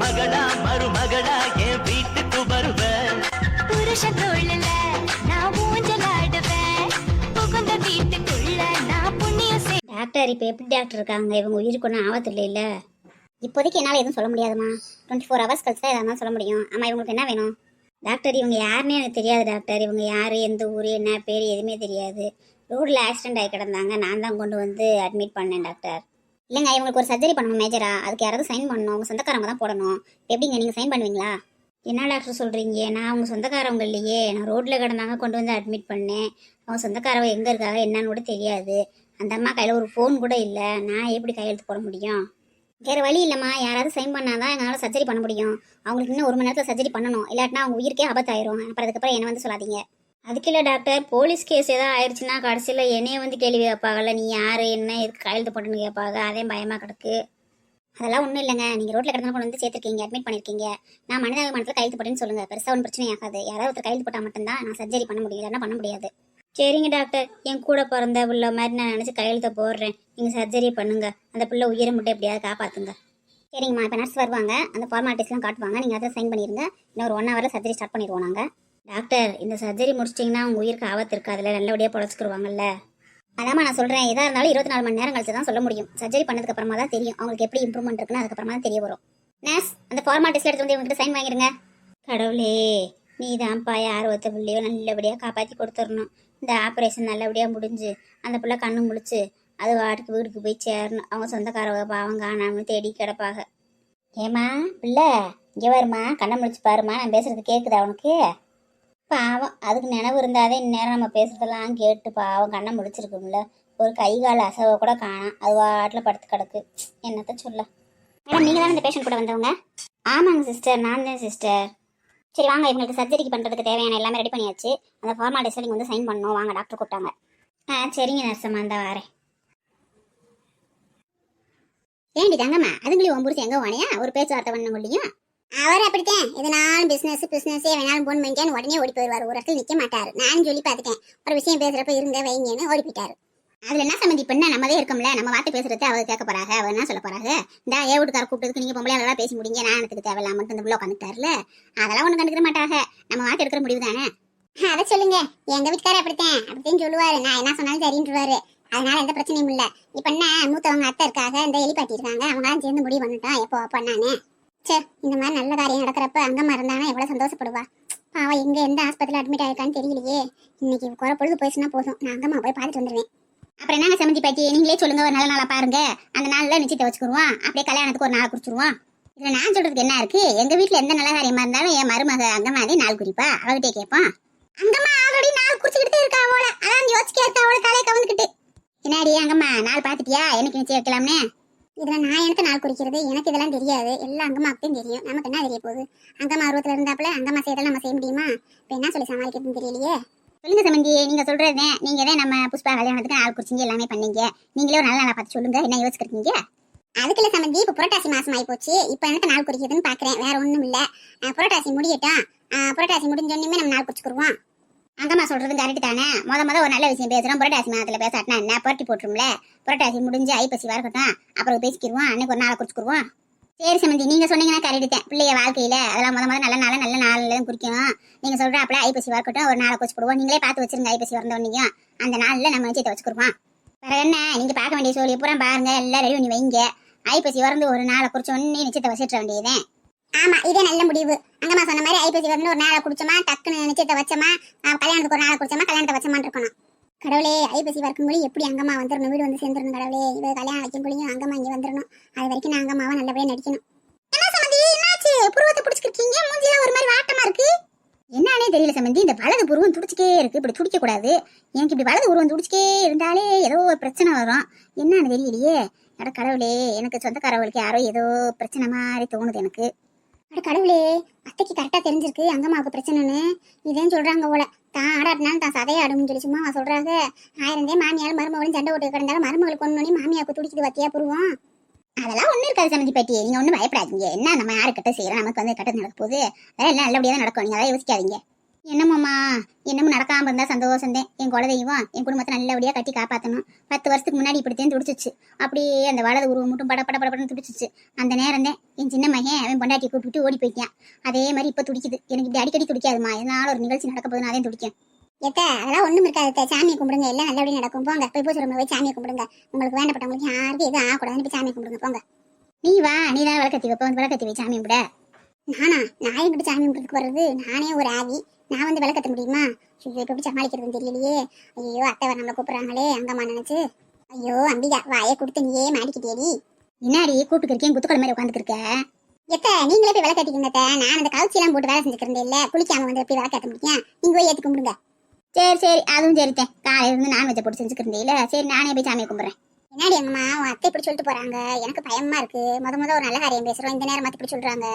மகளா மருமகளா என் வீட்டுக்கு வருவ புருஷன் தோழல நான் ஊஞ்சலாடுவேன் புகுந்த வீட்டுக்குள்ள நான் புண்ணியம் செய் டாக்டர் இப்போ எப்படி டாக்டர் இருக்காங்க? இவங்க உயிருக்கு ஒன்றும் ஆபத்து இல்லைல்ல இப்போதைக்கு என்னால் எதுவும் சொல்ல முடியாதுமா டுவெண்ட்டி ஃபோர் ஹவர்ஸ் கழிச்சு தான் எதாவது சொல்ல முடியும். ஆமாம் இவங்களுக்கு என்ன வேணும்? டாக்டர் இவங்க யாருன்னே எனக்கு தெரியாது டாக்டர் இவங்க யார் எந்த ஊர் என்ன பேர் எதுவுமே தெரியாது. ரோட்டில் ஆக்சிடென்ட் ஆகி கிடந்தாங்க. நான் தான் கொண்டு வந்து அட்மிட் பண்ணேன் டாக்டர் இல்லைங்க இவங்களுக்கு ஒரு சர்ஜரி பண்ணணும் மேஜரா அதுக்கு யாராவது சைன் பண்ணணும் உங்கள் சொந்தக்காரங்க தான் போடணும். எப்படிங்க நீங்கள் சைன் பண்ணுவீங்களா? என்ன டாக்டர் சொல்கிறீங்க நான் அவங்க சொந்தக்காரவங்க இல்லையே. நான் ரோட்டில் கிடந்தாங்க கொண்டு வந்து அட்மிட் பண்ணேன். அவங்க சொந்தக்காரவங்க எங்கே இருக்காங்க என்னன்னு கூட தெரியாது. அந்த அம்மா கையில் ஒரு ஃபோன் கூட இல்லை. நான் எப்படி கையெழுத்து போட முடியும்? வேறு வழி இல்லைம்மா. யாராவது சைன் பண்ணால் தான் எங்களால் சர்ஜரி பண்ண முடியும். அவங்களுக்கு இன்னும் ஒரு மணி நேரத்தில் சர்ஜரி பண்ணணும். இல்லாட்டினா அவங்க உயிருக்கே ஆபத்தாயிரும். அப்புறம் அதுக்கப்புறம் என்ன வந்து சொல்லாதீங்க. அதுக்கு இல்லை டாக்டர் போலீஸ் கேஸ் ஏதாவது ஆயிடுச்சுன்னா கடைசியில் என்னைய வந்து கேள்வி கேட்பாங்கல்ல நீ யார் என்ன எதுக்கு கையெழுத்து போட்டுன்னு கேட்பாங்க. அதே பயமாக கிடக்கு. அதெல்லாம் ஒன்றும் இல்லைங்க. நீங்கள் ரோட்டில் கிடந்தா கொண்டு வந்து சேர்த்துருக்கீங்க அட்மிட் பண்ணியிருக்கீங்க நான் மனிதாபிமானத்தில் கையெழுத்து போட்டேன்னு சொல்லுங்கள் பெருசாக ஒன்றும் பிரச்சனை ஆகாது. யாராவது ஒருத்தர் கையெழுத்து போட்டால் மட்டும்தான் நான் சர்ஜரி பண்ண முடியும். இல்லைன்னா பண்ண முடியாது. சரிங்க டாக்டர். என் கூட பிறந்த உள்ள மாதிரி நான் நினச்சி கையெழுத்த போடுறேன். நீங்கள் சர்ஜரி பண்ணுங்க. அந்த பிள்ளை உயிரை மட்டும் எப்படியாவது காப்பாற்றுங்க சரிங்கம்மா. இப்போ நர்ஸ் வருவாங்க. அந்த ஃபார்மாலிட்டிஸ்லாம் காட்டுவாங்க. நீங்கள் அதை சைன் பண்ணிடுங்க இன்னும் ஒரு ஒன் ஹவரில் சர்ஜரி ஸ்டார்ட் பண்ணிடுவோம் நாங்கள் டாக்டர் இந்த சர்ஜரி முடிச்சிட்டிங்கன்னா உங்கள் உயிருக்கு ஆபத்து இருக்காதுல்ல நல்லபடியாக பொழைச்சிக்கிருவாங்கல்ல. அதாம்மா நான் சொல்கிறேன் எதாக இருந்தாலும் இருபத்தி நாலு மணி நேரம் கழிச்சு தான் சொல்ல முடியும். சர்ஜரி பண்ணதுக்கு அப்புறமா தான் தெரியும். அவங்களுக்கு எப்படி இம்ப்ரூவ்மெண்ட் இருக்குன்னு அதுக்கப்புறமா தான் தெரிய வரும். நர்ஸ் அந்த ஃபார்மாலிட்டிஸ்ல எடுத்து வந்து இவங்ககிட்ட சைன் வாங்கிடுங்க கடவுளே நீ தான்ப்பா யார் ஒருத்த பிள்ளையோ நல்லபடியாக காப்பாற்றி கொடுத்துடணும். இந்த ஆப்ரேஷன் நல்லபடியாக முடிஞ்சு அந்த பிள்ளை கண்ணு முழிச்சு அது வாட்டுக்கு வீட்டுக்கு போய் சேரணும். அவங்க சொந்தக்காரவங்க பாவம் காணாம தேடி கிடப்பாக ஏமா பிள்ளை இங்கே வருமா கண்ணை முழிச்சு பாருமா நான் பேசுகிறது கேட்குதா உனக்கு? பாவம். அதுக்கு நினைவு இருந்தாதே இந்நேரம் நம்ம பேசுறதெல்லாம் கேட்டு பாவம் கண்ணை முடிச்சிருக்கும்ல. ஒரு கை கால் அசவை கூட காணாம். அது வாட்டில் படுத்து கிடக்கு. என்னத்த சொல்ல. மேடம் நீங்கள் தான் இந்த பேஷண்ட் கூட வந்தவங்க? ஆமாங்க சிஸ்டர் நான் தான் சிஸ்டர் சரி வாங்க. இவங்களுக்கு சர்ஜரிக்கு பண்ணுறதுக்கு தேவையான எல்லாமே ரெடி பண்ணியாச்சு. அந்த ஃபார்மாலிட்டிஸில் நீங்கள் வந்து சைன் பண்ணணும். வாங்க டாக்டர் கூப்பிட்டாங்க. ஆ சரிங்க நர்சம்மா. இந்த வரேன். ஏண்டி தங்கம்மா அதுங்களையும் உன் புருஷன் எங்கே வானையா ஒரு பேச்சுவார்த்தை பண்ண முடியும்? அவர் அப்படித்தான். எதனாலும் பிசினஸ் பிசினஸே வேணாலும் போன் பண்ணிட்டேன்னு உடனே ஓடி போயிடுவார். ஒரு இடத்துல நிற்க மாட்டார். நானும் சொல்லி பார்த்துட்டேன். ஒரு விஷயம் பேசுறப்ப இருங்க வைங்கன்னு ஓடி போயிட்டாரு அதுல என்ன சம்மந்தி பண்ண நம்மதே இருக்கோம்ல. நம்ம வார்த்தை பேசுறது அவர் கேட்க போறாங்க அவர் என்ன சொல்ல போறாங்க இந்த ஏ வீட்டுக்கார கூப்பிட்டதுக்கு நீங்க பொம்பளை அதெல்லாம் பேசி முடிங்க. நான் எனக்கு தேவையில்லாம மட்டும் இந்த உள்ள உட்காந்துட்டார்ல அதெல்லாம் ஒண்ணு கண்டுக்கிற மாட்டாங்க நம்ம வார்த்தை எடுக்கிற முடிவு தானே? அதை சொல்லுங்க. எங்க வீட்டுக்காரர் அப்படித்தான். அப்படின்னு சொல்லுவாரு. நான் என்ன சொன்னாலும் சரின்றுவாரு. அதனால எந்த பிரச்சனையும் இல்ல. இப்ப என்ன? மூத்தவங்க அத்தை இருக்காங்க இந்த எலிப்பாட்டி இருக்காங்க. அவங்க சேர்ந்து முடிவு பண்ணிட்டோம். எப்போ பண்ணானே சே இந்த மாதிரி நல்ல காரியம் நடக்கிறப்ப அங்கம்மா இருந்தானா எவ்வளவு சந்தோஷப்படுவா? பாவம் எங்க எந்த ஆஸ்பத்திரியில் அட்மிட் ஆயிருக்கான்னு தெரியலையே. இன்னைக்கு குறை பொழுது போயிடுச்சுன்னா போதும். நான் அங்கம்மா போய் பார்த்துட்டு வந்துடுவேன் அப்புறம் என்னங்க சம்மந்தி பாட்டி? நீங்களே சொல்லுங்க ஒரு நல்ல நாளா பாருங்க. அந்த நாள்ல நிச்சயத்தை வச்சுக்கிருவோம் அப்படியே கல்யாணத்துக்கு ஒரு நாள் குறிச்சிருவோம் இதுல நான் சொல்றதுக்கு என்ன இருக்கு? எங்க வீட்ல எந்த நல்ல காரியமா இருந்தாலும் என் மருமக அங்கம்மாதே நாள் குறிப்பா. அவகிட்டே கேட்போம் அங்கம்மா ஆல்ரெடி நாள் குறிச்சுக்கிட்டே இருக்கா அவளை அதான் யோசிக்க இருக்கா அவளை தலையை கவர்ந்துக்கிட்டு என்னடி அங்கம்மா நாள் பாத்துட்டியா எனக்கு நிச்சயம் வைக்கலாம்னே? இதுல நான் எனக்கு நாள் குறிக்கிறது? எனக்கு இதெல்லாம் தெரியாது. எல்லா அங்கம்மாவுக்கும் தெரியும். நமக்கு என்ன தெரிய போகுது? அங்கம்மா ஆர்வத்துல இருந்தாப்புல அங்கம்மா செய்யறதெல்லாம் நம்ம செய்ய முடியுமா? இப்ப என்ன சொல்லி சமாளிக்கிறதுன்னு தெரியலையே. சொல்லுங்க சமந்தி நீங்க சொல்றது நீங்க தான் நம்ம புஷ்பா கல்யாணத்துக்கு நாள் குறிச்சிங்க எல்லாமே பண்ணீங்க. நீங்களே ஒரு நல்ல நாளா பார்த்து சொல்லுங்க. என்ன யோசிக்கிறீங்க? அதுக்குள்ள சமந்தி இப்ப புரட்டாசி மாசம் ஆகி போச்சு இப்ப எனக்கு நாள் குறிக்கிறதுன்னு பாக்குறேன். வேற ஒண்ணும் இல்ல. புரட்டாசி முடியட்டும் புரட்டாசி முடிஞ்சோன்னுமே நம்ம நாள் குறிச்சுக்குருவோம். அங்கம்மா சொல்றது கரெக்ட் தானே? முத முத ஒரு நல்ல விஷயம் பேசுறோம். புரட்டாசி மாதத்துல பேசாட்டினா என்ன? புரட்டி போட்டுரும்ல. புரட்டாசி முடிஞ்சு ஐப்பசி வரக்கட்டும் அப்புறம் பேசிக்கிடுவோம் அன்னைக்கு ஒரு நாளை குறிச்சுக்குருவோம் சரி சமந்தி நீங்க சொன்னீங்கன்னா கரெக்டுதான் பிள்ளைய வாழ்க்கையில அதெல்லாம் முத முத நல்ல நாள் நல்ல நாள்ல குறிக்கும் நீங்க சொல்றாப்புல ஐப்பசி வரக்கட்டும். ஒரு நாளை குறிச்சு போடுவோம். நீங்களே பார்த்து வச்சிருங்க ஐப்பசி வந்தோடனே அந்த நாள்ல நம்ம நிச்சயத்தை வச்சுக்கிடுவோம் வேற என்ன? நீங்க பார்க்க வேண்டிய சோழி பூரா பாருங்க. எல்லாம் ரெடி பண்ணி வைங்க. ஐப்பசி வரந்து ஒரு நாளை குறிச்ச உடனே நிச்சயத்தை வச்சுட்டு வேண்டியதேன் ஆமா இதே நல்ல முடிவு. அங்கம்மா சொன்ன மாதிரி ஐபிசி வந்து ஒரு நாளை குடிச்சோமா டக்குன்னு நிச்சயத்தை வச்சோமா கல்யாணத்துக்கு ஒரு நாளை குடிச்சோமா கல்யாணத்தை வச்சோமான்னு இருக்கணும். கடவுளே ஐபிசி வரைக்கும் எப்படி அங்கம்மா வந்துடணும் வீடு வந்து சேர்ந்துடணும் கடவுளே இவ கல்யாணம் வைக்கும் முடியும் அங்கம்மா இங்க வந்துடணும். அது வரைக்கும் நான் அங்கம்மாவை நல்லபடியாக நடிக்கணும். என்ன சமந்தி என்னாச்சு? புருவத்தை பிடிச்சிருக்கீங்க மூஞ்சிலாம் ஒரு மாதிரி வாட்டமா இருக்கு? என்னன்னே தெரியல சமந்தி இந்த வலது புருவம் துடிச்சிட்டே இருக்கு இப்படி துடிக்க கூடாது எனக்கு இப்படி வலது உருவம் துடிச்சிட்டே இருந்தாலே ஏதோ ஒரு பிரச்சனை வரும். என்னன்னு தெரியலையே. அட கடவுளே எனக்கு சொந்தக்காரவங்களுக்கு யாரோ ஏதோ பிரச்சனை மாதிரி தோணுது எனக்கு. அட கடவுளே அத்தைக்கு கரெக்டா தெரிஞ்சிருக்கு அங்கம்மாவுக்கு பிரச்சனைன்னு. இதேன்னு சொல்றாங்க போல. தான் ஆடாட்டினாலும் தான் சதையை ஆடும்னு சொல்லி சும்மா சொல்றாங்க. ஆயிரந்தே மாமியார் மருமகளும் சண்டை ஓட்டு கிடந்தாலும் மருமகளுக்கு ஒண்ணு மாமியாவுக்கு துடிக்குது வத்தியா புருவோம்? அதெல்லாம் ஒன்றும் இருக்காது சமதி பாட்டி. நீங்க ஒண்ணும் பயப்படாதீங்க. என்ன நம்ம யாரு கிட்ட செய்யறோம்? நமக்கு வந்து கட்டது நடக்க போகுது. அதெல்லாம் நல்லபடியாக நல்லபடியா தான் நடக்கும். நீங்க அதை யோசிக்காதீங்க. என்னமாம்மா என்னமும் நடக்காம இருந்தா சந்தோஷம் என் குலதெய்வம் என் குடும்பத்தை நல்லபடியா கட்டி காப்பாத்தணும். பத்து வருஷத்துக்கு முன்னாடி இப்படித்தான் துடிச்சிச்சு. அப்படியே அந்த வலது உருவம் மட்டும் பட பட படப்படன்னு துடிச்சிச்சு. அந்த நேரம் தான் என் சின்ன மகன் அவன் பொண்டாட்டி கூப்பிட்டு ஓடி போயிட்டான். அதே மாதிரி இப்ப துடிக்குது. எனக்கு இப்படி அடிக்கடி துடிக்காதுமா. இதனால ஒரு நிகழ்ச்சி நடக்க போதுன்னு அதே துடிக்கும். எத்த அதெல்லாம் ஒண்ணும் இருக்காது சாமியை கும்பிடுங்க. எல்லாம் நல்லபடியா நடக்கும். போங்க. போய் பூச்சி போய் சாமியை கும்பிடுங்க. உங்களுக்கு வேண்டப்பட்டவங்களுக்கு யாருக்கும் எதுவும் ஆகக்கூடாதுன்னு போய் சாமியை கும்பிடுங்க. போங்க. நீ வா. நீ தான் விளக்கத்தி வைப்ப. வந்து விளக்கத்தி வை. சாமி கும்பிட. நானா? நான் எங்கிட்ட சாமி கும்பிடுறதுக்கு வர்றது? நானே ஒரு ஆவி. நான் வந்து விளக்கத்த முடியுமா? ஐயோ இப்ப எப்படி சமாளிக்கிறதுன்னு தெரியலையே. ஐயோ அத்தை வர நம்மளை கூப்பிடுறாங்களே அங்கம்மா நினைச்சு. ஐயோ அம்பிகா வாயை கொடுத்து நீயே மாடிக்கிட்டேடி என்னாடி கூப்பிட்டு இருக்கேன் குத்துக்கள் மாதிரி உட்காந்துருக்க எத்த நீங்களே போய் விளக்கட்டிக்கங்க அத்தை. நான் அந்த கவுச்சியெல்லாம் போட்டு வேலை செஞ்சுக்கிறேன் இல்ல குளிக்காம வந்து எப்படி விளக்கத்த முடியும்? நீங்க போய் ஏற்றி கும்பிடுங்க. சரி சரி அதுவும் சரித்தேன் காலையில இருந்து வச்ச போட்டு செஞ்சுக்கிறேன் இல்ல. சரி நானே போய் சாமியை கும்பிட்றேன். என்னடி அம்மா உன் அத்தை இப்படி சொல்லிட்டு போறாங்க? எனக்கு பயமா இருக்கு. முத முத ஒரு நல்ல காரியம் பேசுறோம். இந்த நேரம் இப்படி சொல்றாங்க.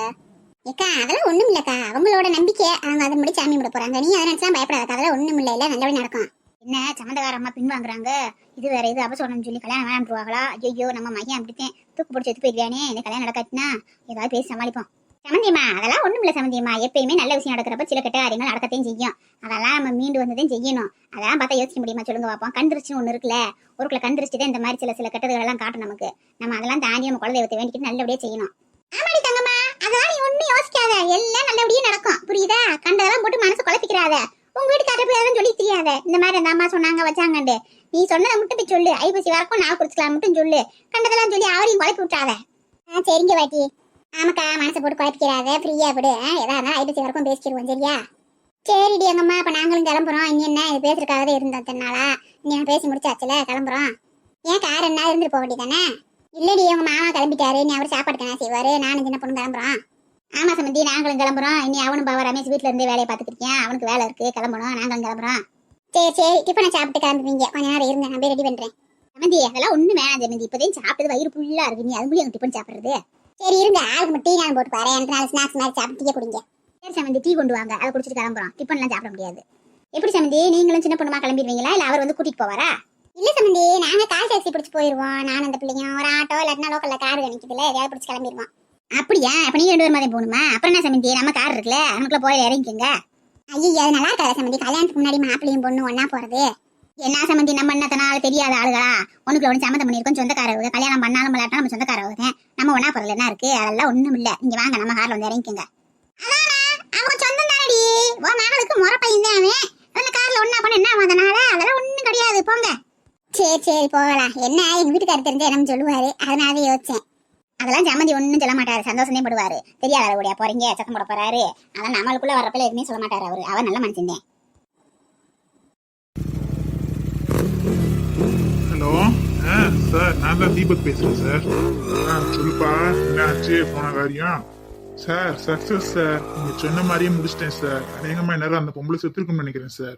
ஏக்கா அதெல்லாம் ஒண்ணும் இல்லக்கா அவங்களோட நம்பிக்கை அவங்க அதை முடி சாமி விட போறாங்க. நீ அதை நினைச்சா பயப்படாத அதெல்லாம் ஒண்ணும் இல்ல இல்ல நல்லபடி நடக்கும். என்ன சம்மந்தக்கார அம்மா பின்வாங்குறாங்க? இது வேற இது அபசோனம் சொல்லி கல்யாணம் வேணாம்ருவாங்களா ஐயோ நம்ம மையம் அப்படித்தேன். தூக்கு பிடிச்சி எடுத்து போயிருக்கானே இந்த கல்யாணம் நடக்காட்டினா ஏதாவது பேசி சமாளிப்போம். சமந்தியம்மா அதெல்லாம் ஒண்ணும் இல்ல சமந்தியம்மா. எப்பயுமே நல்ல விஷயம் நடக்கிறப்ப சில கெட்ட காரியங்கள் நடக்கத்தையும் செய்யும். அதெல்லாம் நம்ம மீண்டு வந்ததையும் செய்யணும். அதெல்லாம் பார்த்தா யோசிக்க முடியுமா? சொல்லுங்க பார்ப்போம் கண் திருஷ்டின்னு ஒண்ணு இருக்குல்ல? ஒருக்குள்ள கண் தான் இந்த மாதிரி சில சில கெட்டதுகள் எல்லாம் காட்டும் நமக்கு. நம்ம அதெல்லாம் தாண்டி நம்ம குலதெய்வத்தை வேண்டிக்கிட்டு நல்லபடியா செய்யணும். ஆமாடி தங்கம்மா. அதெல்லாம் நீ ஒண்ணு யோசிக்காத. எல்லாம் நல்லபடியே நடக்கும். புரியுதா? கண்டதெல்லாம் போட்டு மனசு குழப்பிக்கிறாத. உங்க வீட்டுக்காரர் போய் எதுவும் சொல்லி தெரியாத. இந்த மாதிரி அந்த அம்மா சொன்னாங்க வச்சாங்கண்டு நீ சொன்னதை மட்டும் போய் சொல்லு. ஐப்பசி வரக்கும் நான் குடிச்சுக்கலாம் மட்டும் சொல்லு. கண்டதெல்லாம் சொல்லி அவரையும் குழப்பி விட்டாத ஆ சரிங்க பாட்டி. ஆமாக்கா மனசை போட்டு குழப்பிக்கிறாத. ஃப்ரீயா விடு. ஆ, எதா இருந்தாலும் ஐப்பசி வரைக்கும் பேசிக்கிடுவோம் சரியா? சரிடி எங்கம்மா அப்ப நாங்களும் கிளம்புறோம். இனி என்ன? இது பேசுறதுக்காக தான் இருந்தோம் தன்னாலா நீ பேசி முடிச்சாச்சுல? கிளம்புறோம். ஏன் கார் என்ன? இருந்துட்டு போக வேண்டியதானே இல்லடி உங்க மாமா கிளம்பிட்டாரு. நீ அவர் சாப்பாடு தானே செய்வாரு? நானும் சின்ன பொண்ணு கிளம்புறோம். ஆமா சமந்தி நாங்களும் கிளம்புறோம். இனி அவனும் பாவா ரமேஷ் வீட்டுல இருந்து வேலையை பார்த்துட்டு அவனுக்கு வேலை இருக்கு. கிளம்பணும். நாங்களும் கிளம்புறோம். சரி சரி. டிஃபனை சாப்பிட்டு கிளம்புவீங்க கொஞ்ச நேரம் இருங்க. நான் போய் ரெடி பண்றேன். சமந்தி அதெல்லாம் ஒண்ணு வேணாம் சமந்தி. இப்போதையும் சாப்பிட்டது வயிறு ஃபுல்லா இருக்கு. நீ அது முடியும் டிஃபன் சாப்பிடுறது? சரி இருங்க. ஆளுக்கு மட்டும் டீ நான் போட்டு பாரு எனக்கு நாலு ஸ்நாக்ஸ் மாதிரி சாப்பிட்டு டீ குடிங்க. சரி சமந்தி. டீ கொண்டு வாங்க. அதை குடிச்சிட்டு கிளம்புறோம். டிஃபன்லாம் சாப்பிட முடியாது. எப்படி சமந்தி? நீங்களும் சின்ன பொண்ணுமா கிளம்பிடுவீங்களா? இல்ல அவர் வந்து கூட்டிட்டு போவாரா? இல்ல சமந்தி நாங்க கால் டாக்ஸி பிடிச்சு போயிருவோம். நான் அந்த பிள்ளைங்க ஒரு ஆட்டோ இல்லாட்டினா லோக்கல்ல கார் கணிக்குதுல எதையாவது பிடிச்சு கிளம்பிடுவோம் அப்படியா? அப்ப நீங்க ரெண்டு பேரும் மாதிரி போகணுமா? அப்புறம் என்ன சமந்தி? நம்ம கார் இருக்குல்ல நமக்குள்ள போய் இறங்கிக்கோங்க. ஐயோ அது நல்லா இருக்காது சம்பந்தி கல்யாணத்துக்கு முன்னாடி மாப்பிள்ளையும் பொண்ணு ஒன்னா போறது? என்ன சமந்தி நம்ம என்னத்தனால தெரியாத ஆளுகளா? உனக்கு ஒன்று சம்மந்தம் பண்ணியிருக்கோம் சொந்தக்காரவங்க கல்யாணம் பண்ணாலும் இல்லாட்டா நம்ம சொந்தக்காரவங்க நம்ம ஒண்ணா போறதுல என்ன இருக்கு? அதெல்லாம் ஒண்ணும் இல்ல. நீங்க வாங்க நம்ம கார்ல வந்து இறங்கிக்கோங்க. அவங்க சொந்தம் தானடி? உன் மகளுக்கு முறை பையன் தான்? அவன் அந்த கார்ல ஒண்ணா பண்ண என்ன வந்தனால அதெல்லாம் ஒண்ணும் கிடையாது. போங்க. சரி சரி போகலாம். என்ன? எங்க வீட்டுக்காரர் தெரிஞ்ச என்ன சொல்லுவாரு. அதனால யோசிச்சேன். அதெல்லாம் ஜமந்தி ஒண்ணும் சொல்ல மாட்டாரு. சந்தோஷமே படுவாரு. தெரியாத கூடிய போறீங்க? சத்தம் போட போறாரு. அதான் நம்மளுக்குள்ள வரப்பல எதுவுமே சொல்ல மாட்டாரு அவரு. அவர் நல்ல மனுஷன் ஹலோ. ஆ சார் நான் தான் தீபக் பேசுறேன் சார். ஆ சொல்லுப்பா என்னாச்சு போன காரியம்? Sir success sir. நீங்க சொன்ன மாதிரியே முடிச்சிட்டேன் சார். அநேகமா நேரம் அந்த பொம்பளை செத்துருக்குன்னு நினைக்கிறேன் சார்.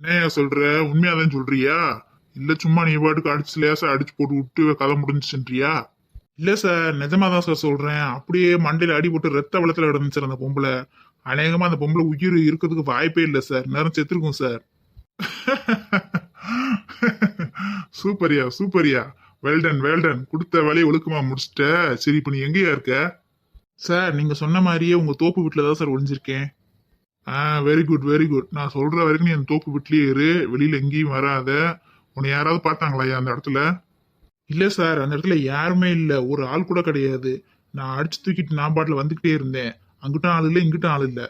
என்னையா சொல்ற? உண்மையாதான் சொல்றியா? இல்ல சும்மா நீ பாட்டுக்கு அடிச்சு லேசா அடிச்சு போட்டு விட்டு கதை முடிஞ்சுச்சுன்றியா? இல்ல சார் நிஜமா தான் சார் சொல்றேன். அப்படியே மண்டையில அடி போட்டு ரத்த வளத்துல கிடந்துச்சு சார் அந்த பொம்பளை. அநேகமா அந்த பொம்பளை உயிர் இருக்கிறதுக்கு வாய்ப்பே இல்லை சார் நேரம் செத்துருக்கும் சார் சூப்பரியா சூப்பரியா. வெல்டன் வெல்டன் கொடுத்த வேலையை ஒழுக்கமா முடிச்சிட்ட. சரி இப்போ நீ எங்கேயா இருக்க? சார் நீங்க சொன்ன மாதிரியே உங்க தோப்பு வீட்டில் தான் சார் ஒளிஞ்சிருக்கேன். ஆ வெரி குட் வெரி குட் நான் சொல்ற வரைக்கும் நீ அந்த தோப்பு வீட்லயே இரு. வெளியில எங்கேயும் வராத. உன்னை யாராவது பார்த்தாங்களா அந்த இடத்துல? இல்ல சார் அந்த இடத்துல யாருமே இல்ல. ஒரு ஆள் கூட கிடையாது. நான் அடிச்சு தூக்கிட்டு நான் பாட்டில் வந்துகிட்டே இருந்தேன். அங்கிட்டும் ஆள் இல்லை இங்கிட்டும் ஆள் இல்லை.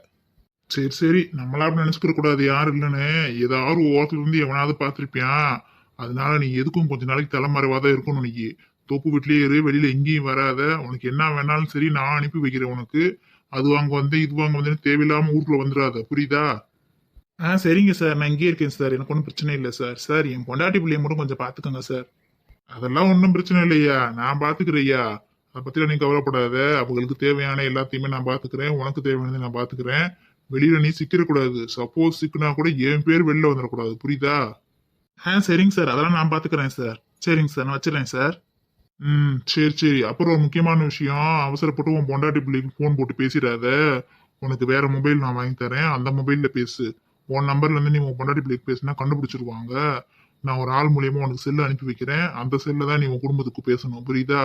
சரி சரி. நம்மளா அப்படி நினைச்சுக்கிற கூடாது. யாரும் இல்லைன்னு. ஏதாவது ஓரத்துல இருந்து எவனாவது பார்த்திருப்பியான். அதனால நீ எதுக்கும் கொஞ்ச நாளைக்கு தலைமறைவாதான் இருக்கணும் நீ. தோப்பு வீட்லயே இரு வெளியில எங்கேயும் வராத. உனக்கு என்ன வேணாலும் சரி நான் அனுப்பி வைக்கிறேன் உனக்கு. அது வாங்க வந்து இது வாங்க வந்து தேவையில்லாம ஊருக்குள்ள வந்துடாத புரியுதா? ஆ சரிங்க சார் நான் இங்கேயே இருக்கேன் சார் எனக்கு ஒன்றும் பிரச்சனை இல்லை சார் சார் என் பொண்டாட்டி பிள்ளைய மட்டும் கொஞ்சம் பார்த்துக்கோங்க சார் அதெல்லாம் ஒன்றும் பிரச்சனை இல்லையா? நான் பார்த்துக்கிறேயா அதை பற்றிலாம் நீ கவலைப்படாத. அவங்களுக்கு தேவையான எல்லாத்தையுமே நான் பார்த்துக்கிறேன். உனக்கு தேவையானதை நான் பார்த்துக்கிறேன். வெளியில நீ சிக்கிடக்கூடாது. சப்போஸ் சிக்கினா கூட என் பேர் வெளில வந்துடக்கூடாது. புரியுதா? ஆ சரிங்க சார் அதெல்லாம் நான் பார்த்துக்கிறேன் சார் சரிங்க சார் நான் வச்சிடறேன் சார் ம் சரி சரி. அப்புறம் ஒரு முக்கியமான விஷயம். அவசரப்பட்டு உன் பொண்டாட்டி பிள்ளைக்கு ஃபோன் போட்டு பேசிடாத. உனக்கு வேற மொபைல் நான் வாங்கி தரேன். அந்த மொபைலில் பேசு. உன் நம்பர்ல இருந்து நீ உன் பொண்டாட்டி பிள்ளைக்கு பேசினா கண்டுபிடிச்சிருவாங்க. நான் ஒரு ஆள் மூலியமா உனக்கு செல்லு அனுப்பி வைக்கிறேன். அந்த செல்ல தான் நீ உன் குடும்பத்துக்கு பேசணும். புரியுதா?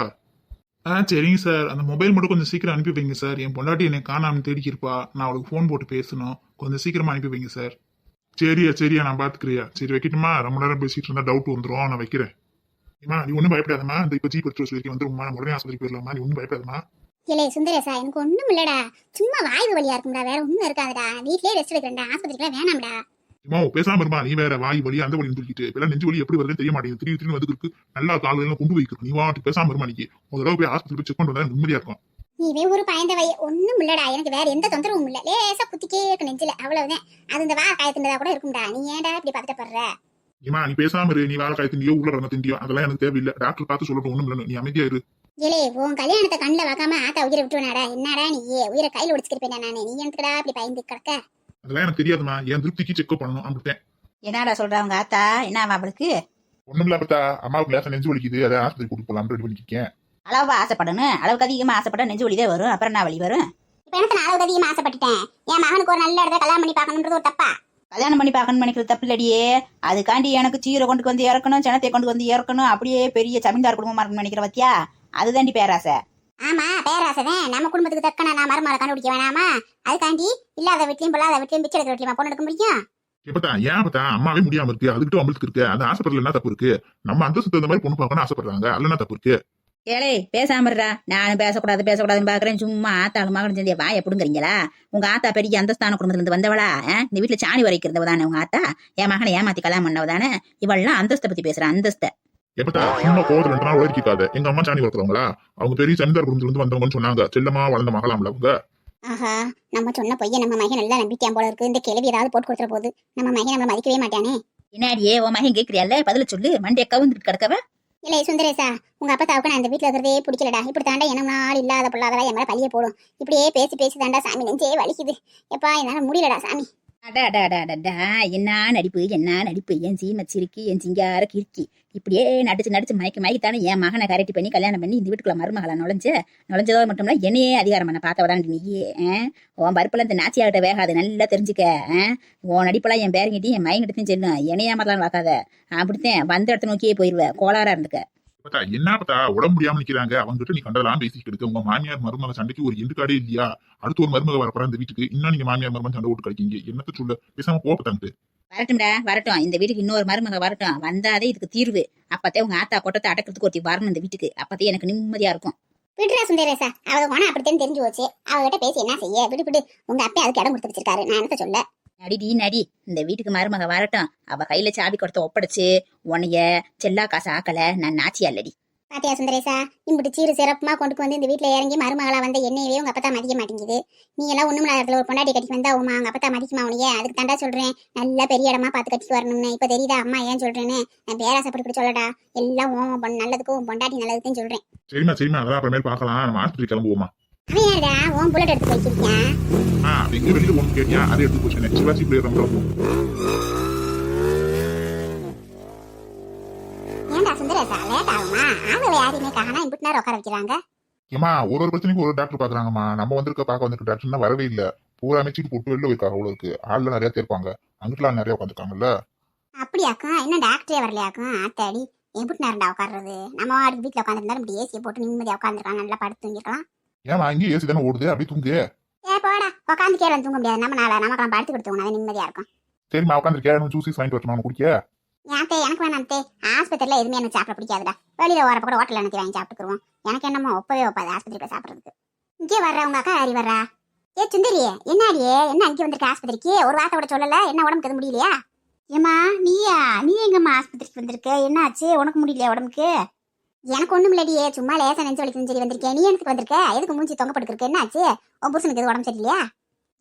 ஆ சரிங்க சார் அந்த மொபைல் மட்டும் கொஞ்சம் சீக்கிரம் அனுப்பி வைங்க சார் என் பொண்டாட்டி என்னை காணாமல் தேடிக்கிருப்பா. நான் அவளுக்கு ஃபோன் போட்டு பேசணும். கொஞ்சம் சீக்கிரமா அனுப்பி வைங்க சார் சரியா சரியா நான் பாத்துக்கிறியா சரி வைக்கட்டுமா? ரொம்ப நேரம் பேசிட்டு இருந்தா டவுட் வந்துடும் நான் வைக்கிறேன். ஏமா நீ ஒன்றும் பயப்படாதம்மா. இந்த இப்போ ஜி பத்து வந்துருமா உடனே ஆஸ்பத்திரிக்கு போயிடலாமா நீ ஒன்றும் பயப்படாதம்மா. இல்லே சுந்தரேசா எனக்கு ஒண்ணும் இல்லடா. சும்மா வாய்வு வழியா இருக்கும்டா. வேற ஒண்ணும் இருக்காதுடா. வீட்லயே ரெஸ்ட் எடுக்கிறேன்டா. ஆஸ்பத்திரிக்குலாம் வேணாம்டா. சும்மா பேசாம இருமா. நீ வேற வாய் வலி அந்த வலி தூக்கிட்டு இப்பெல்லாம் நெஞ்சு வலி எப்படி வருதுன்னு தெரிய மாட்டேங்குது. திடீர் திடீர்னு வந்து இருக்கு. நல்லா கால் எல்லாம் கொண்டு போய்க்கு நீ வாட்டு பேசாம இருமா நீ ஒரு தடவை போய் ஆஸ்பத்திரி போய் செக் பண்ணிட்டு வந்தா நிம்மதியா இருக்கும். நீவே ஒரு பயந்த வை. ஒண்ணும் இல்லடா. எனக்கு வேற எந்த தொந்தரவும் இல்ல. லேசா குத்திக்கே இருக்கு நெஞ்சில. அவ்வளவுதான். அது இந்த வா காயத்துண்டதா கூட இருக்கும்டா. நீ ஏன்டா இப்படி பதட்டப்படுற? ஏமா நீ பேசாம இரு. நீ வேலை காய் திண்டியோ உள்ள ரங்க திண்டியோ அதெல்லாம் எனக்கு தேவையில்லை. டாக்டர் பார்த்து சொல்லட்டும். ஒண்ணும் இல்லை நீ அமைதியா இரு. ஏலே உன் கல்யாணத்தை கண்ணில் வைக்காம ஆத்தா உயிரை விட்டுருவாடா என்னடா நீ? உயிரை கையில ஒடிச்சுக்கிருப்பேன் நானு. நீ எனக்குடா இப்படி பயந்து கிடக்க? அதெல்லாம் எனக்கு தெரியாதுமா என் திருப்திக்கு செக் பண்ணணும் அப்படின்ட்டேன் என்னடா சொல்றாங்க ஆத்தா? என்ன அவளுக்கு? ஒண்ணும் இல்ல பார்த்தா அம்மாவுக்கு லேசா நெஞ்சு வலிக்குது. அதை ஆஸ்பத்திரி கூட்டு போலாம் ரெடி பண்ணிருக்கேன் அளவா ஆசைப்படணும். அளவுக்கு அதிகமா ஆசைப்பட்டா நெஞ்சு வலிதே வரும். அப்புறம் என்ன வலி வரும்? இப்ப எனக்கு நான் அளவுக்கு அதிகமா ஆசைப்பட்டுட்டேன்? என் மகனுக்கு ஒரு நல்ல இடத்துல கல்யாணம் பண்ணி பார்க்கணுன்றது ஒரு தப்பா? கல்யாணம் பண்ணி பார்க்கணும் நினைக்கிறது தப்பு இல்லடியே. அதுக்காண்டி எனக்கு சீரை கொண்டு வந்து இறக்கணும் சனத்தை கொண்டு வந்து இறக்கணும். அப்படியே பெரிய ஜமீன்தார் குடும்பமா இருக்கணும்னு நினைக்கிற பத்தியா? அதுதாண்டி பேராசை. ஆமா பேராசைதான். நம்ம குடும்பத்துக்கு தக்கன நான் மருமகளை கண்டுபிடிக்க வேணாமா? அதுக்காண்டி இல்லாத வீட்லயும் பொல்லாத வீட்லயும் பிச்சை எடுக்கிற வீட்லயும் பொண்ணு எடுக்க முடியும்? எப்பத்தா ஏன் பார்த்தா அம்மாவே முடியாம இருக்கு. அதுக்கிட்ட அமலுக்கு இருக்கு. அந்த ஆசைப்படுறதுல என்ன தப்பு இருக்கு? நம்ம அந்த சுத்த மாதிரி பொண்ணு பார்க்கணும் ஆசைப்படுறாங்க. அதுல என்ன தப்பு இருக்கு? ஏலே பேசாம இருடா நானும் பேசக்கூடாது பேசக்கூடாதுன்னு பாக்குறேன் சும்மா ஆத்தாளும் மகனும் சேர்ந்து வாய எப்படிங்கிறீங்களா உங்க ஆத்தா பெரிய அந்தஸ்தான குடும்பத்துல இருந்து வந்தவளா? இந்த வீட்டுல சாணி வரைக்கிறதவ தானே உங்க ஆத்தா? என் மகனை ஏமாத்தி கல்யாணம் பண்ணவ தானே இவள்லாம் அந்தஸ்தை பத்தி பேசுறா அந்தஸ்தை. எப்பத்தா சும்மா கோவத்துல ரெண்டு நாள் உழைக்காத எங்க அம்மா சாணி வளர்க்குறவங்களா? அவங்க பெரிய சனிதார் குடும்பத்துல இருந்து வந்தவங்கன்னு சொன்னாங்க. செல்லமா வளர்ந்த மகளாம்ல அவங்க. ஆஹா நம்ம சொன்ன பொய்ய நம்ம மகன் நல்லா நம்பிக்கையான் போல இருக்கு. இந்த கேள்வி ஏதாவது போட்டு கொடுத்துற போது நம்ம மகன் நம்மள மதிக்கவே மாட்டானே என்னாடியே உன் மகன் கேட்கிறியல்ல? பதில சொல்லு. மண்டே கவுந்துட்டு கிடக்கவ. இல்ல சுந்தரேசா உங்க அப்பா தாவுக்கு நான் இந்த வீட்டுல இருக்கிறதே பிடிக்கலடா. இப்படி தாண்டா என்ன நாள் இல்லாத பொல்லாதெல்லாம் என் மேல பழிய போடும். இப்படியே பேசி பேசி தாண்டா சாமி நெஞ்சே வலிக்குது. எப்பா என்னால முடியலடா சாமி. அடா அடா அடா அடடா என்ன நடிப்பு என்ன நடிப்பு. என் சீம சிரிக்கி என் சிங்கார கிறுக்கி. இப்படியே நடிச்சு நடிச்சு மயக்கி மயக்கித்தானே என் மகனை கரெக்ட் பண்ணி கல்யாணம் பண்ணி இந்த வீட்டுக்குள்ள மருமகளை நுழைஞ்ச நுழைஞ்சதோ மட்டும் இல்லை என்னையே அதிகாரம் பண்ண பார்த்தவதான் நீயே உன் பருப்பெல்லாம் இந்த நாச்சியாகிட்ட வேகாது நல்லா தெரிஞ்சுக்க உன் நடிப்பெல்லாம் என் பேரங்கிட்டையும் என் மயங்கிட்டையும் செல்லும் என்னையே மாதிரிலாம் பார்க்காத. அப்படித்தான் வந்த இடத்த நோக்கியே போயிடுவேன் கோளாரா இருந்துக்க. பார்த்தா என்ன பார்த்தா உடம்பு முடியாம நிக்கிறாங்க. அவங்க கிட்ட நீ கண்டதெல்லாம் பேசிக்கிட்டு இருக்க. உங்க மாமியார் மருமக சண்டைக்கு ஒரு எண்டு காடே இல்லையா? அடுத்து ஒரு மருமக வரப்போற இந்த வீட்டுக்கு. இன்னும் நீங்க மாமியார் மருமகன் சண்டை போட்டு கிடைக்கீங்க என்னத்த சொல்ல? பேசாம கோபத்தாங்க வரட்டும்டா வரட்டும். இந்த வீட்டுக்கு இன்னொரு மருமக வரட்டும். வந்தாதே இதுக்கு தீர்வு. அப்பத்தே உங்க ஆத்தா கொட்டத்தை அடக்கிறதுக்கு ஒருத்தி வரணும் இந்த வீட்டுக்கு. அப்பத்தே எனக்கு நிம்மதியா இருக்கும். விடுறா சுந்தரேசா. அவ போனா அப்படித்தான் தெரிஞ்சு போச்சு. அவகிட்ட பேசி என்ன செய்ய? விடு விடு. உங்க அப்பா அதுக்கு இடம் கொடுத்து வச்சிருக்காரு. நான் என்னத்த சொல்ல? நடிடி நடி இந்த வீட்டுக்கு மருமக வரட்டும். அவ கையில சாவி கொடுத்த ஒப்படைச்சு உன்னைய செல்லா காசு ஆக்கல நான் நாச்சி அல்லடி பாத்தியா சுந்தரேசா? இப்படி சீரு சிறப்புமா கொண்டு வந்து இந்த வீட்டுல இறங்கி மருமகளா வந்த என்னையவே உங்க அப்பா மதிக்க மாட்டேங்குது. நீ எல்லாம் ஒண்ணும் இடத்துல ஒரு பொண்டாட்டி கட்டி வந்தா உமா உங்க அப்பா மதிக்குமா உனைய அதுக்கு தாண்டா சொல்றேன். நல்ல பெரிய இடமா பார்த்து கட்டிட்டு வரணும்னு. இப்ப தெரியுதா அம்மா ஏன் சொல்றேன்னு? நான் பேராசப்பட்டு சொல்லடா. எல்லாம் பொண்ணு நல்லதுக்கும் பொண்டாட்டி நல்லதுக்கும் சொல்றேன். சரிம்மா சரிம்மா. அதெல்லாம் அப்புறமேல் பார்க்கலாம். நம்ம ஆஸ்பத்திரி கிளம்புவோமா உன் புல்லட் எடுத்து ஆ எங்க வெளியில ஒண்ணு கேட்டியா? அதை எடுத்து போச்சு. சிவாஜி பிளேயர் கிளம்புவோம் ஏன்டா சுந்தரேசா லேட் ஆகுமா? ஆளு யாரையுமே காணா இப்படி நேரம் உட்கார வைக்கிறாங்க? ஏமா ஒரு ஒரு பிரச்சனைக்கும் ஒரு டாக்டர் பாக்குறாங்கம்மா. நம்ம வந்திருக்க பார்க்க வந்திருக்க டாக்டர் வரவே இல்ல. பூராமே சீட்டு போட்டு வெளில போயிருக்காங்க இருக்கு. ஆள்ல நிறைய தேர்ப்பாங்க. அங்கிட்டலாம் நிறைய உட்காந்துருக்காங்கல்ல அப்படியாக்கும்? என்ன டாக்டரே வரலையாக்கும்? ஆத்தாடி எப்படி நேரம்டா உட்கார்றது. நம்ம வாடி வீட்டுல உட்காந்துருந்தா இப்படி ஏசியை போட்டு நிம்மதியா உட்காந்துருக்காங்க நல்லா படுத்து தூங்கிக்கலாம் ஏமா இங்கே ஏசி தானே ஓடுது அப்படியே தூங்கு ஏ போடா. உட்காந்து கேரளம் தூங்க முடியாது. நம்ம நாள நமக்கு படுத்து கொடுத்தோம் நிம்மதியா இருக்கும். சரிம்மா உட்காந்துருக்கேன் ஜூசிஸ் வாங்கிட்டு வரட்டுமா உனக்கு குடிக்க. ஏன் தே எனக்கு வேணாம் தே. ஆஸ்பத்திரியில எதுவுமே எனக்கு சாப்பிட பிடிக்காதுடா. வெளியில வரப்ப கூட ஹோட்டல்ல எனக்கு வாங்கி சாப்பிட்டுக்குருவோம். எனக்கு என்னமோ ஒப்பவே ஒப்பாது ஆஸ்பத்திரியில சாப்பிடுறதுக்கு. இங்கே வர்ற உங்க அக்கா யாரி வர்றா? ஏ சுந்தரியே என்னடியே என்ன அங்கே வந்திருக்க ஆஸ்பத்திரிக்கு? ஒரு வார்த்தை கூட சொல்லல. என்ன உடம்புக்கு எதுவும் முடியலையா? ஏமா நீயா? நீ எங்கம்மா ஆஸ்பத்திரிக்கு வந்திருக்க? என்னாச்சு? உனக்கு முடியலையா உடம்புக்கு? எனக்கு ஒண்ணும் இல்லடியே சும்மா லேசா நெஞ்சு வலிக்குன்னு சரி வந்திருக்கேன் நீ எனக்கு வந்திருக்க? எதுக்கு மூஞ்சி தொங்க படுத்துருக்கு என்னாச்சு? உன் புருஷனுக்கு எது உடம்பு சரியில்லையா?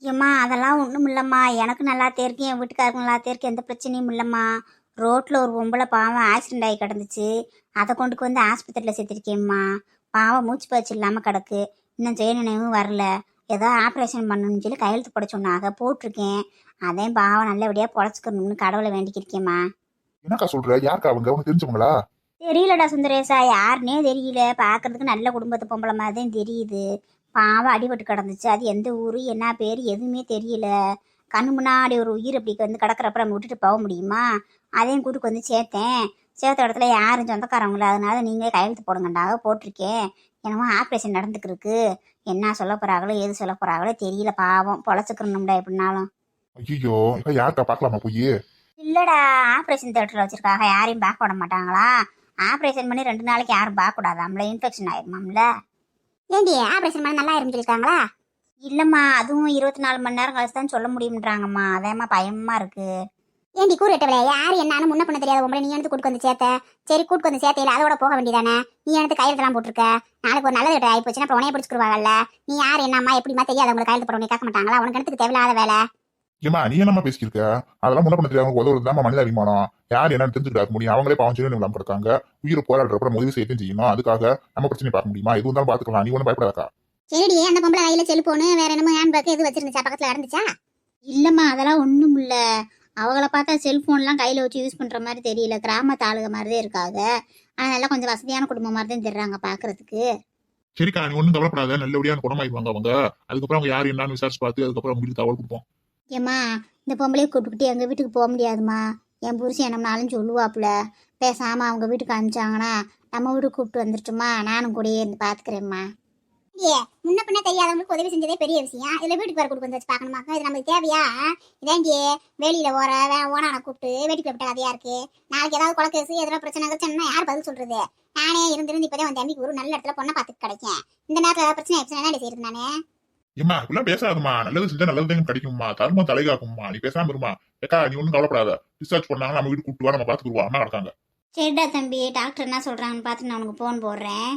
ஏம்மா அதெல்லாம் ஒன்றும் இல்லைம்மா. எனக்கு நல்லா தேர்க்கு என் வீட்டுக்காரருக்கு நல்லா தேர்க்கு எந்த பிரச்சனையும் இல்லைம்மா. ரோட்டில் ஒரு பொம்பளை பாவம் ஆக்சிடென்ட் ஆகி கிடந்துச்சு. அதை கொண்டுக்கு வந்து ஆஸ்பத்திரியில் சேர்த்துருக்கேம்மா. பாவம் மூச்சு பேச்சு இல்லாமல் கிடக்கு. இன்னும் ஜெய நினைவும் வரல. ஏதோ ஆப்ரேஷன் பண்ணணும்னு சொல்லி கையெழுத்து போட சொன்னாங்க. போட்டிருக்கேன். அதே பாவம் நல்லபடியாக பொழைச்சிக்கணும்னு கடவுளை வேண்டிக்கிருக்கேம்மா என்னக்கா சொல்ற? யாருக்கா அவங்க? உனக்கு தெரிஞ்சவங்களா? தெரியலடா சுந்தரேசா யாருன்னே தெரியல. பார்க்கறதுக்கு நல்ல குடும்பத்து பொம்பளை மாதிரி தான் தெரியுது. பாவம் அடிபட்டு கிடந்துச்சு. அது எந்த ஊர் என்ன பேர் எதுவுமே தெரியல. கண்ணு முன்னாடி ஒரு உயிர் அப்படி வந்து கிடக்கிறப்ப நம்ம விட்டுட்டு போக முடியுமா? அதையும் கூட்டுக்கு வந்து சேர்த்தேன். சேர்த்த இடத்துல யாரும் சொந்தக்காரங்கள அதனால நீங்களே கையெழுத்து போடுங்கண்டாக போட்டிருக்கேன். என்னமோ ஆப்ரேஷன் நடந்துக்கிருக்கு. என்ன சொல்ல போறாங்களோ எது சொல்ல போறாங்களோ தெரியல. பாவம். பொழைச்சுக்கணும்டா எப்படின்னாலும் ஐயோ யாருக்கா பாக்கலாமா போய்? இல்லடா ஆப்ரேஷன் தேட்டரில் வச்சிருக்காங்க. யாரையும் பார்க்க விட மாட்டாங்களா? ஆப்ரேஷன் பண்ணி ரெண்டு நாளைக்கு யாரும் பார்க்க கூடாதாம்ல இன்ஃபெக்ஷன் ஆயிருமாம்ல? ஏண்டி ஆபரேஷன் பண்ண நல்லா இருந்து சொல்லிருக்காங்களா இல்லைம்மா அதுவும் இருபத்தி நாலு மணி நேரம் கழிச்சு தான் சொல்ல முடியும்ன்றாங்கம்மா. அதேம்மா பயமா இருக்கு. ஏண்டி கூறு எட்டவளே யார் என்னன்னு முன்ன பண்ண தெரியாத உங்களை நீ எடுத்து கூட்டு வந்து சேர்த்த? சரி கூட்டு வந்து சேர்த்தையில அதோட போக வேண்டியதானே? நீ எடுத்து கையெழுத்தெல்லாம் போட்டிருக்க. நாளைக்கு ஒரு நல்லது கிட்ட ஆகி போச்சுன்னா அப்புறம் உனைய பிடிச்சிருவாங்கல்ல நீ யார் என்னம்மா எப்படிமா தெரியாது உங்களுக்கு கையெழுத்து போட கேட்க மாட்டாங்களா? உனக்கு எடுத்துக்கு தேவையில்லாத வேலை? ஏமா நீ என்னமா பேசியிருக்க அதெல்லாம் முன்ன பண்ண தெரியாம உதவுறது தான் மனித அபிமானம். யார் என்னன்னு தெரிஞ்சுக்கிட்டு முடியும். அவங்களே பாவம் சொல்லி இல்லாம இருக்காங்க உயிரை போராடுறப்ப உதவி செய்யவும் செய்யணும். அதுக்காக நம்ம பிரச்சனை பார்க்க முடியுமா? எது இருந்தாலும் பாத்துக்கலாம் நீ ஒன்றும் பயப்படாதக்கா. சரிடி அந்த பொம்பளை கையில செல்போனு வேற என்னமோ ஹேண்ட் பேக் எது வச்சிருந்துச்சா? பக்கத்துல நடந்துச்சா? இல்லைம்மா அதெல்லாம் ஒன்றும் இல்லை. அவங்கள பார்த்தா செல்ஃபோன்லாம் கையில் வச்சு யூஸ் பண்ணுற மாதிரி தெரியல. கிராமத்து ஆளுக மாதிரி தான் இருக்காங்க அதனால கொஞ்சம் வசதியான குடும்பம் மாதிரி தான் தெரிறாங்க பார்க்கறதுக்கு சரிக்கா நீ ஒன்றும் கவலைப்படாத. நல்லபடியான குணமாயிடுவாங்க அவங்க. அதுக்கப்புறம் அவங்க யார் என்னன்னு விசாரிச்சு பார்த்து அதுக்கப்புறம் வீட்டுக்கு தகவல் கொடுப்போம். ஏம்மா இந்த பொம்பளையை கூப்பிட்டுக்கிட்டு எங்கள் வீட்டுக்கு போக முடியாதும்மா. என் புருஷன் என்னம்னாலும் சொல்லுவாப்புல. பேசாமல் அவங்க வீட்டுக்கு அனுப்பிச்சாங்கன்னா நம்ம வீட்டுக்கு கூப்பிட்டு வந்துருச்சுமா நானும் கூடயே இருந்து பார்த்துக்கிறேம்மா ஏ முன்ன பின்ன தெரியாதவங்களுக்கு உதவி செஞ்சதே பெரிய விஷயம். இதில் வீட்டுக்கு வர கொடுக்க வந்து வச்சு பார்க்கணுமாக்கா இது நமக்கு தேவையா? இதாண்டி வெளியில் ஓர ஓனான கூப்பிட்டு வேட்டிக்கு விட்ட கதையா இருக்கு. நாளைக்கு ஏதாவது குழக்கேசு எதனா பிரச்சனை பிரச்சனை யார் பதில் சொல்றது? நானே இருந்திருந்து இப்பதான் உன் தம்பிக்கு ஒரு நல்ல இடத்துல பொண்ணை பார்த்துட்டு கிடைக்கும் இந்த நேரத்தில் ஏதாவது பிரச்சனை ஆயிடுச்சுன்னா என்ன செய்யறது நானே? ஏம்மா இப்பெல்லாம் பேசாதம்மா. நல்லது செஞ்சா நல்லது தான் கிடைக்கும்மா. தர்மம் தலைகாக்கும்மா. நீ பேசாம இருமா. ஏக்கா நீ ஒன்றும் கவலைப்படாத. டிஸ்சார்ஜ் பண்ணாங்க நம்ம வீட்டுக்கு கூப்பிட்டு வா நம்ம பார்த்துக்குருவோம் அம்மா கிடக்காங்க. சரிடா தம்பி டாக்டர் என்ன சொல்கிறாங்கன்னு பார்த்து நான் உனக்கு ஃபோன் போடுறேன்.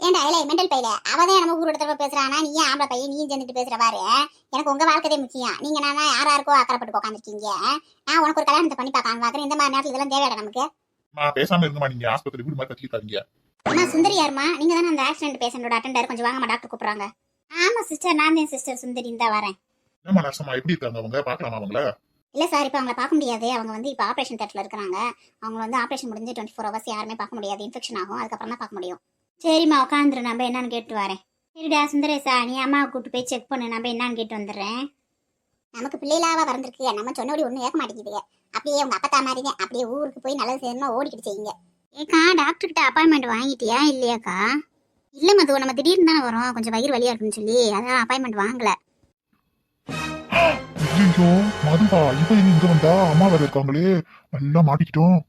ஏன்டா இல்ல மெண்டல் பையில அவதான் நம்ம ஊரோட தடவை பேசுறானா? நீ ஏன் ஆம்பளை பையன்? நீயும் சேர்ந்துட்டு பேசுற பாரு. எனக்கு உங்க வாழ்க்கையே முக்கியம். நீங்க நான் யார் யாருக்கோ அக்கறைப்பட்டு உட்காந்துருக்கீங்க நான் உனக்கு ஒரு கல்யாணத்தை பண்ணி பார்க்கலாம் பாக்குறேன் இந்த மாதிரி நேரத்துல இதெல்லாம் தேவையாடா நமக்கு. பேசாம இருங்கம்மா. நீங்க ஆஸ்பத்திரி வீடு மாதிரி கத்திக்காதீங்க அம்மா சுந்தரி யாருமா நீங்க தானே அந்த ஆக்சிடென்ட் பேஷண்டோட அட்டெண்டர் கொஞ்சம் வாங்கம்மா டாக்டர் கூப்பிடுறாங்க. ஆமாம் சிஸ்டர் நான் தான் சிஸ்டர் சுந்தரி தான் வரேன். என்னம்மா நர்சம்மா எப்படி இருக்காங்க அவங்க? பார்க்கலாமா அவங்கள? இல்ல சார் இப்போ அவங்கள பார்க்க முடியாது. அவங்க வந்து இப்போ ஆபரேஷன் தேட்டர்ல இருக்காங்க அவங்க வந்து ஆபரேஷன் முடிஞ்சு டுவெண்ட்டி ஃபோர் ஹவர்ஸ் யாருமே பார்க்க முடியாது. இன்ஃபெக்ஷன் ஆகும். அதுக்கப்புறம் தான் பார்க்க முடியும். சரிம்மா உட்காந்துரு நம்ம என்னன்னு கேட்டு வரேன். சரிடா சுந்தரேசா. நீ அம்மாவை கூப்பிட்டு போய் செக் பண்ணு. நம்ம என்னன்னு கேட்டு வந்துடுறேன். நமக்கு பிள்ளைகளாவா பிறந்திருக்கு நம்ம சொன்னபடி ஒன்றும் ஏற்க மாட்டேங்குது அப்படியே உங்க அப்பத்தா மாதிரி தான் அப்படியே ஊருக்கு போய் நல்லது செய்யணும் ஓடிக்கிட்டு செய்யுங்க. ஏக்கா டாக்டர் கிட்ட அப்பாயின்மெண்ட் வாங்கிட்டியா? இல்லையாக்கா? இல்ல மது நம்ம திடீர்னு தானே வரோம். கொஞ்சம் வயிறு வலியா இருக்குன்னு சொல்லி. அதான் அப்பாயின்மெண்ட் வாங்கல. ஐயோ மதுவா இவ எங்க இங்க வந்தா அம்மா வேற இருக்காங்களே. நல்லா மாட்டிக்கிட்டோம்.